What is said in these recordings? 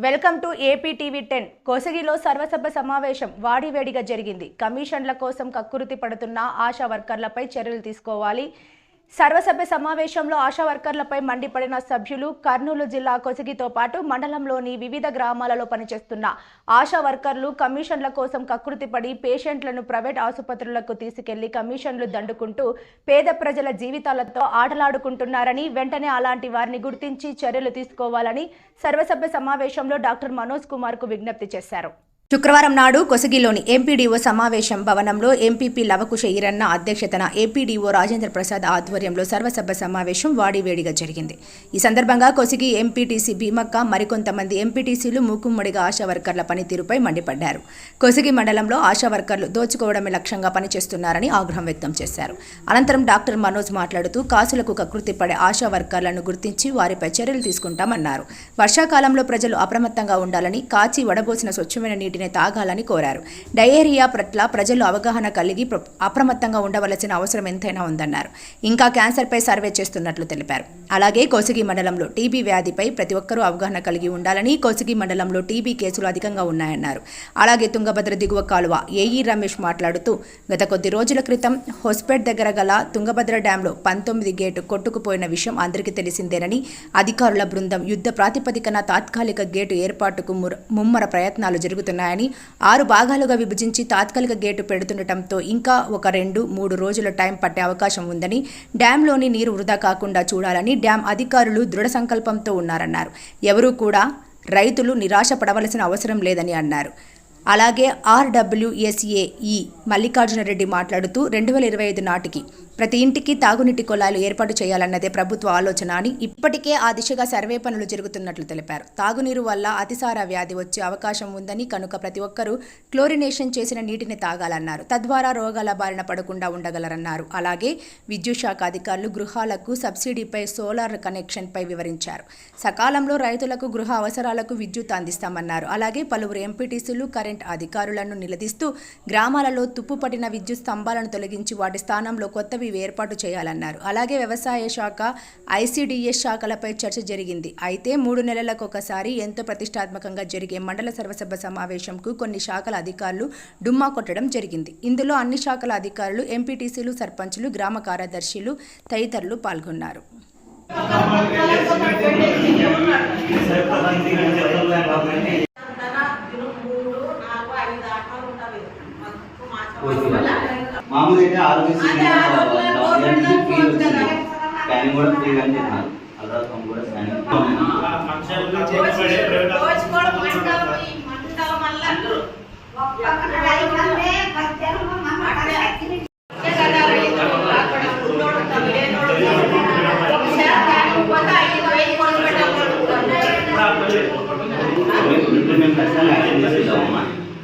Welcome to AP TV ten. కోసగిలో సర్వసభ సమావేశం వాడివేడిగా జరిగింది. కమిషన్ల కోసం కక్కురుతి పడుతున్న ఆశా వర్కర్లపై చర్యలు తీసుకోవాలి. సర్వసభ్య సమావేశంలో ఆశా వర్కర్లపై మండిపడిన సభ్యులు కర్నూలు జిల్లా కొసిగితో పాటు మండలంలోని వివిధ గ్రామాలలో పనిచేస్తున్న ఆశా వర్కర్లు కమిషన్ల కోసం కకృతిపడి పేషెంట్లను ప్రైవేట్ ఆసుపత్రులకు తీసుకెళ్ళి కమిషన్లు దండుకుంటూ పేద ప్రజల జీవితాలతో ఆటలాడుకుంటున్నారని వెంటనే అలాంటి వారిని గుర్తించి చర్యలు తీసుకోవాలని సర్వసభ్య సమావేశంలో డాక్టర్ మనోజ్ కుమార్కు విజ్ఞప్తి చేశారు. శుక్రవారం నాడు కొసగిలోని ఎంపీడీఓ సమావేశం భవనంలో ఎంపీపీ లవకుశ ఈరన్న అధ్యక్షతన ఏపీడీఓ రాజేంద్ర ప్రసాద్ ఆధ్వర్యంలో సర్వసభ సమావేశం వాడివేడిగా జరిగింది. ఈ సందర్భంగా కొసిగి ఎంపీటీసీ భీమక్క మరికొంతమంది ఎంపీటీసీలు మూకుమ్మడిగా ఆశా వర్కర్ల పనితీరుపై మండిపడ్డారు. కొసిగి మండలంలో ఆశా వర్కర్లు దోచుకోవడమే లక్ష్యంగా పనిచేస్తున్నారని ఆగ్రహం వ్యక్తం చేశారు. అనంతరం డాక్టర్ మనోజ్ మాట్లాడుతూ కాసులకు కకృతిపడే ఆశా వర్కర్లను గుర్తించి వారిపై చర్యలు తీసుకుంటామన్నారు. వర్షాకాలంలో ప్రజలు అప్రమత్తంగా ఉండాలని కాచి వడబోసిన స్వచ్ఛమైన నీటిని తాగాలని కోరారు. డయేరియా పట్ల ప్రజలు అవగాహన కలిగి అప్రమత్తంగా ఉండవలసిన అవసరం ఎంతైనా ఉందన్నారు. ఇంకా క్యాన్సర్పై సర్వే చేస్తున్నట్లు తెలిపారు. అలాగే కోసిగి మండలంలో టీబీ వ్యాధిపై ప్రతి ఒక్కరూ అవగాహన కలిగి ఉండాలని కోసిగి మండలంలో టీబీ కేసులు అధికంగా ఉన్నాయన్నారు. అలాగే తుంగభద్ర దిగువ కాలువ ఏఈ రమేష్ మాట్లాడుతూ గత కొద్ది రోజుల క్రితం హోస్పేట్ దగ్గర గల తుంగభద్ర డ్యాంలో పంతొమ్మిది గేటు కొట్టుకుపోయిన విషయం అందరికీ తెలిసిందేనని అధికారుల బృందం యుద్ధ ప్రాతిపదికన తాత్కాలిక గేటు ఏర్పాటుకు ముమ్మర ప్రయత్నాలు జరుగుతున్నాయని ఆరు భాగాలుగా విభజించి తాత్కాలిక గేటు పెడుతుండటంతో ఇంకా ఒక రెండు మూడు రోజుల టైం పట్టే అవకాశం ఉందని డ్యాంలోని నీరు వృధా కాకుండా చూడాలని డ్యాం అధికారులు దృఢ సంకల్పంతో ఉన్నారన్నారు. ఎవరూ కూడా రైతులు నిరాశ పడవలసిన అవసరం లేదని అన్నారు. అలాగే ఆర్డబ్ల్యూఎస్ఏఈ మల్లికార్జున రెడ్డి మాట్లాడుతూ రెండు వేల ఇరవై ఐదు నాటికి ప్రతి ఇంటికి తాగునీటి కుళాయిలు ఏర్పాటు చేయాలన్నదే ప్రభుత్వ ఆలోచన అని ఇప్పటికే ఆ దిశగా సర్వే పనులు జరుగుతున్నట్లు తెలిపారు. తాగునీరు వల్ల అతిసార వ్యాధి వచ్చే అవకాశం ఉందని కనుక ప్రతి ఒక్కరూ క్లోరినేషన్ చేసిన నీటిని తాగాలన్నారు. తద్వారా రోగాల బారిన పడకుండా ఉండగలరన్నారు. అలాగే విద్యుత్ శాఖ అధికారులు గృహాలకు సబ్సిడీపై సోలార్ కనెక్షన్పై వివరించారు. సకాలంలో రైతులకు గృహ అవసరాలకు విద్యుత్ అందిస్తామన్నారు. అలాగే పలువురు ఎంపీటీసీలు కరెంట్ అధికారులను నిలదీస్తూ గ్రామాలలో తుప్పుపట్టిన విద్యుత్ స్తంభాలను తొలగించి వాటి స్థానంలో కొత్తవి ఏర్పాటు చేయాలన్నారు. అలాగే వ్యవసాయ శాఖ ఐసీడీఎస్ శాఖలపై చర్చ జరిగింది. అయితే మూడు నెలలకు ఒకసారి ఎంతో ప్రతిష్టాత్మకంగా జరిగే మండల సర్వసభ సమావేశంకు కొన్ని శాఖల అధికారులు డుమ్మా కొట్టడం జరిగింది. ఇందులో అన్ని శాఖల అధికారులు ఎంపీటీసీలు సర్పంచులు గ్రామ కార్యదర్శులు తదితరులు పాల్గొన్నారు. మామూలు అయితే ఆరోగ్యశ్రీ ఫ్రీ వచ్చింది స్కానింగ్ కూడా ఫ్రీ అని చెప్పినారు అల్ట్రాసౌండ్ కూడా స్కానింగ్ ఫంక్షన్లు చేయబడే ప్రైవేట్ ఇప్పుడు మేము ఖచ్చితంగా యాక్షన్ చేసేద్దామమ్మా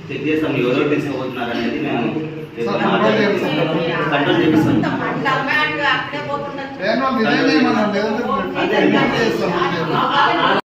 చెక్ చేస్తాం ఎవరెవరు తీసుకుపోతున్నారు అనేది మేము కంట్రోల్ చేపిస్తాం నేను విజయ్ చేయమన్నాను లేదంటే